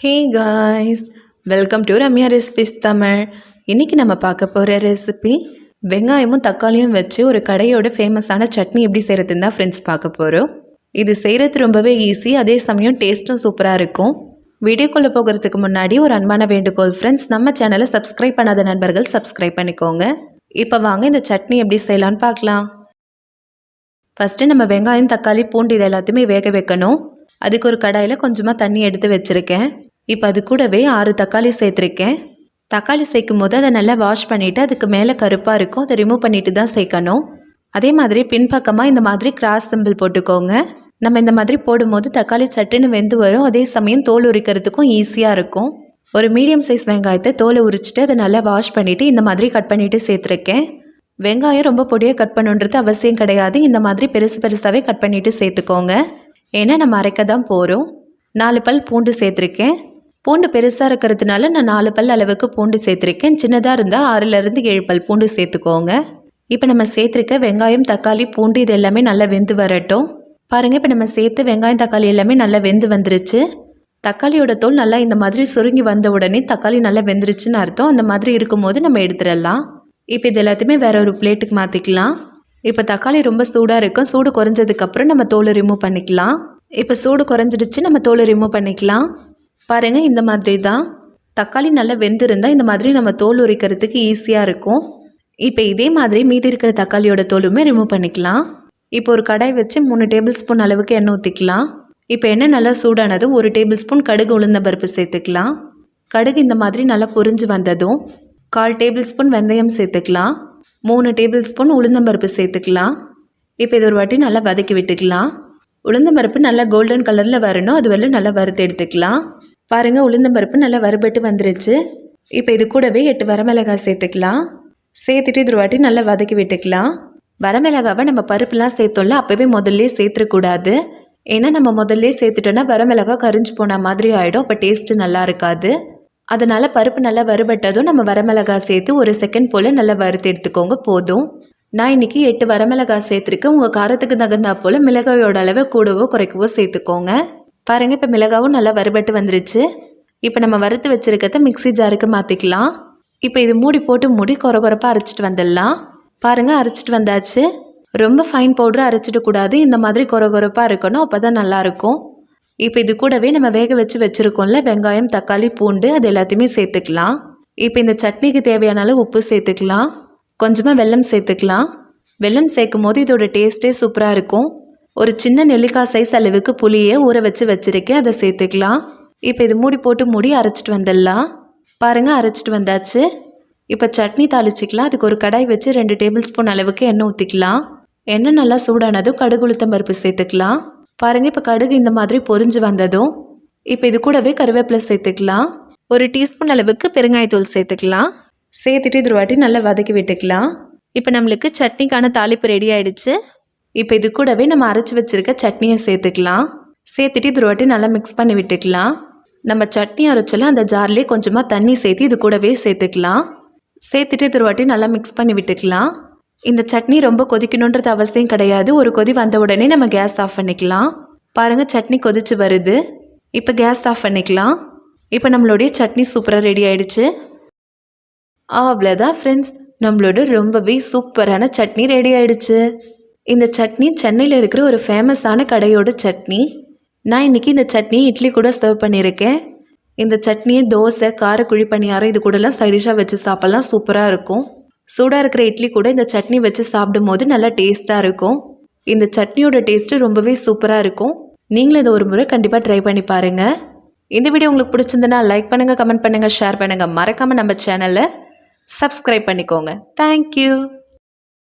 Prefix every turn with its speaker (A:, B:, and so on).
A: Hey guys welcome to Ramya recipes Tamil இன்றைக்கி நம்ம பார்க்க போகிற ரெசிபி வெங்காயமும் தக்காளியும் வச்சு ஒரு கடையோட ஃபேமஸான சட்னி எப்படி செய்கிறதுன்னு தான் ஃப்ரெண்ட்ஸ் பார்க்க போகிறோம் இது செய்கிறது ரொம்பவே ஈஸி அதே சமயம் டேஸ்ட்டும் சூப்பராக இருக்கும். வீடியோக்குள்ளே போகிறதுக்கு முன்னாடி ஒரு அன்பான வேண்டுகோள் ஃப்ரெண்ட்ஸ் நம்ம சேனலை சப்ஸ்கிரைப் பண்ணாத நண்பர்கள் சப்ஸ்கிரைப் பண்ணிக்கோங்க. இப்போ வாங்க இந்த சட்னி எப்படி செய்யலான்னு பார்க்கலாம். ஃபஸ்ட்டு நம்ம வெங்காயம் தக்காளி பூண்டு இது எல்லாத்தையுமே வேக வைக்கணும். அதுக்கு ஒரு கடாயில் கொஞ்சமாக தண்ணி எடுத்து வச்சுருக்கேன். இப்போ அது கூடவே ஆறு தக்காளி சேர்த்துருக்கேன். தக்காளி சேர்க்கும் போது அதை நல்லா வாஷ் பண்ணிவிட்டு அதுக்கு மேலே கருப்பாக இருக்கும். அதை ரிமூவ் பண்ணிட்டு தான் சேர்க்கணும். அதே மாதிரி பின்பக்கமாக இந்த மாதிரி கிராஸ் சிம்பிள் போட்டுக்கோங்க. நம்ம இந்த மாதிரி போடும்போது தக்காளி சட்டுன்னு வெந்து வரும். அதே சமயம் தோல் உரிக்கிறதுக்கும் ஈஸியாக இருக்கும். ஒரு மீடியம் சைஸ் வெங்காயத்தை தோலை உரிச்சிட்டு அதை நல்லா வாஷ் பண்ணிவிட்டு இந்த மாதிரி கட் பண்ணிவிட்டு சேர்த்துருக்கேன். வெங்காயம் ரொம்ப பொடியாக கட் பண்ணுன்றது அவசியம் கிடையாது. இந்த மாதிரி பெருசு பெருசாகவே கட் பண்ணிவிட்டு சேர்த்துக்கோங்க. ஏன்னா நம்ம அரைக்க தான் போகிறோம் நாலு பல் பூண்டு சேர்த்துருக்கேன். பூண்டு பெருசாக இருக்கிறதுனால நான் நாலு பல் அளவுக்கு பூண்டு சேர்த்துருக்கேன். சின்னதாக இருந்தால் ஆறுலேருந்து ஏழு பல் பூண்டு சேர்த்துக்கோங்க. இப்போ நம்ம சேர்த்துருக்க வெங்காயம் தக்காளி பூண்டு இது எல்லாமே நல்லா வெந்து வரட்டும். பாருங்கள் இப்போ நம்ம சேர்த்து வெங்காயம் தக்காளி எல்லாமே நல்லா வெந்து வந்துருச்சு. தக்காளியோட தோல் நல்லா இந்த மாதிரி சுருங்கி வந்த உடனே தக்காளி நல்லா வெந்துருச்சுன்னு அர்த்தம். அந்த மாதிரி இருக்கும்போது நம்ம எடுத்துடலாம். இப்போ இது எல்லாத்தையுமே வேற ஒரு பிளேட்டுக்கு மாற்றிக்கலாம் இப்போ தக்காளி ரொம்ப சூடாக இருக்கும். சூடு குறைஞ்சதுக்கப்புறம் நம்ம தோலை ரிமூவ் பண்ணிக்கலாம். இப்போ சூடு குறைஞ்சிடுச்சு நம்ம தோலை ரிமூவ் பண்ணிக்கலாம். பாருங்கள் இந்த மாதிரி தான் தக்காளி நல்லா வெந்திருந்தால் இந்த மாதிரி நம்ம தோல் உரிக்கிறதுக்கு ஈஸியாக இருக்கும். இப்போ இதே மாதிரி மீதி இருக்கிற தக்காளியோட தோலுமே ரிமூவ் பண்ணிக்கலாம். இப்போ ஒரு கடாய் வச்சு மூணு டேபிள் ஸ்பூன் அளவுக்கு எண்ணெய் ஊற்றிக்கலாம் இப்போ எண்ணெய் நல்லா சூடானதும் ஒரு டேபிள் ஸ்பூன் கடுகு உளுந்த பருப்பு சேர்த்துக்கலாம். கடுகு இந்த மாதிரி நல்லா பொரிஞ்சு வந்ததும் கால் டேபிள் ஸ்பூன் வெந்தயம் சேர்த்துக்கலாம். மூணு டேபிள் ஸ்பூன் உளுந்தம்பருப்பு சேர்த்துக்கலாம். இப்போ இது ஒரு வாட்டி நல்லா வதக்கி விட்டுக்கலாம். உளுந்தம்பருப்பு நல்லா கோல்டன் கலரில் வரணும் அது வரல நல்லா வறுத்து எடுத்துக்கலாம். பாருங்கள் உளுந்தம்பருப்பு நல்லா வறுபட்டு வந்துருச்சு. இப்போ இது கூடவே எட்டு வரமிளகாய் சேர்த்துக்கலாம். சேர்த்துட்டு இது வாட்டி நல்லா வதக்கி விட்டுக்கலாம். வரமிளகாவை நம்ம பருப்புலாம் சேர்த்தோம்ல அப்போவே முதல்ல சேர்த்துக்கூடாது ஏன்னா நம்ம முதல்ல சேர்த்துட்டோன்னா வரமிளகாய் கரிஞ்சு போன மாதிரி ஆகிடும் அப்போ டேஸ்ட்டு நல்லா இருக்காது. அதனால் பருப்பு நல்லா வறுபட்டதும் நம்ம வரமிளகாய் சேர்த்து ஒரு செகண்ட் போல் நல்லா வறுத்து எடுத்துக்கோங்க போதும். நான் இன்றைக்கி எட்டு வரமிளகாய் சேர்த்துருக்கேன். உங்கள் காரத்துக்கு தகுந்தா போல் மிளகாயோட அளவை கூடவோ குறைக்கவோ சேர்த்துக்கோங்க. பாருங்கள் இப்போ மிளகாவும் நல்லா வறுபட்டு வந்துருச்சு. இப்போ நம்ம வறுத்து வச்சுருக்கத மிக்ஸி ஜாருக்கு மாற்றிக்கலாம் இப்போ இது மூடி போட்டு மூடி குறை குறைப்பாக அரைச்சிட்டு வந்துடலாம். பாருங்கள் அரைச்சிட்டு வந்தாச்சு. ரொம்ப ஃபைன் பவுட்ரு அரைச்சிடக்கூடாது இந்த மாதிரி குறை குறைப்பாக இருக்கணும் அப்போ தான் நல்லாயிருக்கும் இப்போ இது கூடவே நம்ம வேக வச்சு வச்சுருக்கோம்ல வெங்காயம் தக்காளி பூண்டு அது எல்லாத்தையுமே சேர்த்துக்கலாம். இப்போ இந்த சட்னிக்கு தேவையான அளவு உப்பு சேர்த்துக்கலாம். கொஞ்சமாக வெல்லம் சேர்த்துக்கலாம். வெல்லம் சேர்க்கும் போது இதோட டேஸ்ட்டே சூப்பராக இருக்கும். ஒரு சின்ன நெல்லிக்காய் சைஸ் அளவுக்கு புளியை ஊற வச்சு வச்சுருக்கேன். அதை சேர்த்துக்கலாம். இப்போ இது மூடி போட்டு மூடி அரைச்சிட்டு வந்துடலாம். பாருங்கள் அரைச்சிட்டு வந்தாச்சு. இப்போ சட்னி தாளிச்சிக்கலாம். அதுக்கு ஒரு கடாய் வச்சு ரெண்டு டேபிள் ஸ்பூன் அளவுக்கு எண்ணெய் ஊற்றிக்கலாம் எண்ணெய் நல்லா சூடானதும் கடுகு உளுத்தம் பருப்பு சேர்த்துக்கலாம். பாருங்கள் இப்போ கடுகு இந்த மாதிரி பொறிஞ்சு வந்ததும் இப்போ இது கூடவே கருவேப்பிலை சேர்த்துக்கலாம். ஒரு டீஸ்பூன் அளவுக்கு பெருங்காயத்தூள் சேர்த்துக்கலாம். சேர்த்துட்டு இது வாட்டி நல்லா வதக்கி விட்டுக்கலாம். இப்போ நம்மளுக்கு சட்னிக்கான தாளிப்பு ரெடி ஆயிடுச்சு. இப்போ இது கூடவே நம்ம அரைச்சி வச்சுருக்க சட்னியை சேர்த்துக்கலாம். சேர்த்துட்டு இது ரொட்டி வாட்டி நல்லா மிக்ஸ் பண்ணி விட்டுக்கலாம். நம்ம சட்னி அரைச்சல அந்த ஜார்லேயே கொஞ்சமாக தண்ணி சேர்த்து இது கூடவே சேர்த்துக்கலாம். சேர்த்துட்டு இது வாட்டி நல்லா மிக்ஸ் பண்ணி விட்டுக்கலாம். இந்த சட்னி ரொம்ப கொதிக்கணுன்றது அவசியம் கிடையாது. ஒரு கொதி வந்த உடனே நம்ம கேஸ் ஆஃப் பண்ணிக்கலாம். பாருங்கள் சட்னி கொதிச்சு வருது. இப்போ கேஸ் ஆஃப் பண்ணிக்கலாம். இப்போ நம்மளுடைய சட்னி சூப்பராக ரெடி ஆயிடுச்சு. அவ்வளோதான் ஃப்ரெண்ட்ஸ் நம்மளோட ரொம்பவே சூப்பரான சட்னி ரெடி ஆயிடுச்சு. இந்த சட்னி சென்னையில் இருக்கிற ஒரு ஃபேமஸான கடையோட சட்னி. நான் இன்றைக்கி இந்த சட்னி இட்லி கூட சர்வ் பண்ணியிருக்கேன். இந்த சட்னியை தோசை காரக்குழி பணியாரம் இது கூடலாம் சைடிஷாக வச்சு சாப்பிட்லாம். சூப்பராக இருக்கும். சூடாக இருக்கிற இட்லி கூட இந்த சட்னி வச்சு சாப்பிடும் போது நல்லா டேஸ்ட்டாக இருக்கும். இந்த சட்னியோட டேஸ்ட்டு ரொம்பவே சூப்பராக இருக்கும். நீங்களும் இதை ஒரு முறை கண்டிப்பாக ட்ரை பண்ணி பாருங்கள் இந்த வீடியோ உங்களுக்கு பிடிச்சிருந்தனா லைக் பண்ணுங்கள் கமெண்ட் பண்ணுங்கள் ஷேர் பண்ணுங்கள் மறக்காமல் நம்ம சேனலை சப்ஸ்கிரைப் பண்ணிக்கோங்க. தேங்க்யூ